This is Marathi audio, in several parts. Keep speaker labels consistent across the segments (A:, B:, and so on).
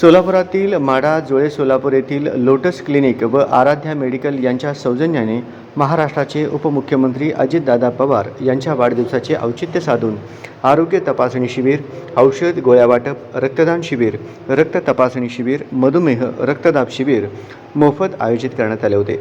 A: सोलापुरातील माडा जुळे सोलापूर येथील लोटस क्लिनिक व आराध्या मेडिकल यांच्या सौजन्याने महाराष्ट्राचे उपमुख्यमंत्री अजितदादा पवार यांच्या वाढदिवसाचे औचित्य साधून आरोग्य तपासणी शिबिर औषध गोळ्या वाटप रक्तदान शिबिर रक्त तपासणी शिबिर मधुमेह रक्तदाब शिबिर मोफत आयोजित करण्यात आले होते.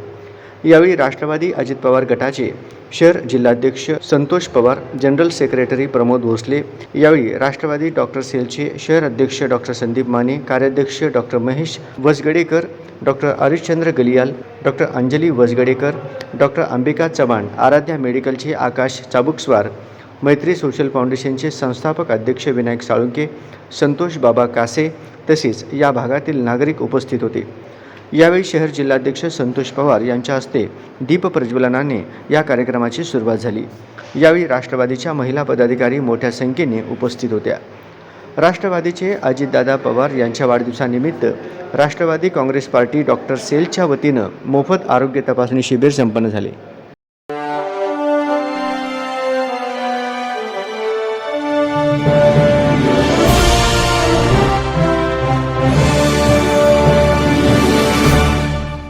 A: यावेळी राष्ट्रवादी अजित पवार गटाचे शहर जिल्हाध्यक्ष संतोष पवार जनरल सेक्रेटरी प्रमोद भोसले यावेळी राष्ट्रवादी डॉक्टर सेलचे शहर अध्यक्ष डॉक्टर संदीप माने कार्याध्यक्ष doctor Mahesh Vasgadekar doctor Harishchandra Galiyal doctor Anjali Vasgadekar doctor Ambika Chavan Aaradhya मेडिकलचे Akash Chabukswar Maitri social फाउंडेशनचे संस्थापक अध्यक्ष विनायक साळुंके संतोष बाबा कासे तसेच या भागातील नागरिक उपस्थित होते. यावेळी शहर जिल्हाध्यक्ष संतोष पवार यांच्या हस्ते दीप प्रज्वलनाने या कार्यक्रमाची सुरुवात झाली. यावेळी राष्ट्रवादीच्या महिला पदाधिकारी मोठ्या संख्येने उपस्थित होत्या. राष्ट्रवादीचे अजितदादा पवार यांच्या वाढदिवसानिमित्त राष्ट्रवादी काँग्रेस पार्टी डॉक्टर सेलच्या वतीनं मोफत आरोग्य तपासणी शिबिर संपन्न झाले.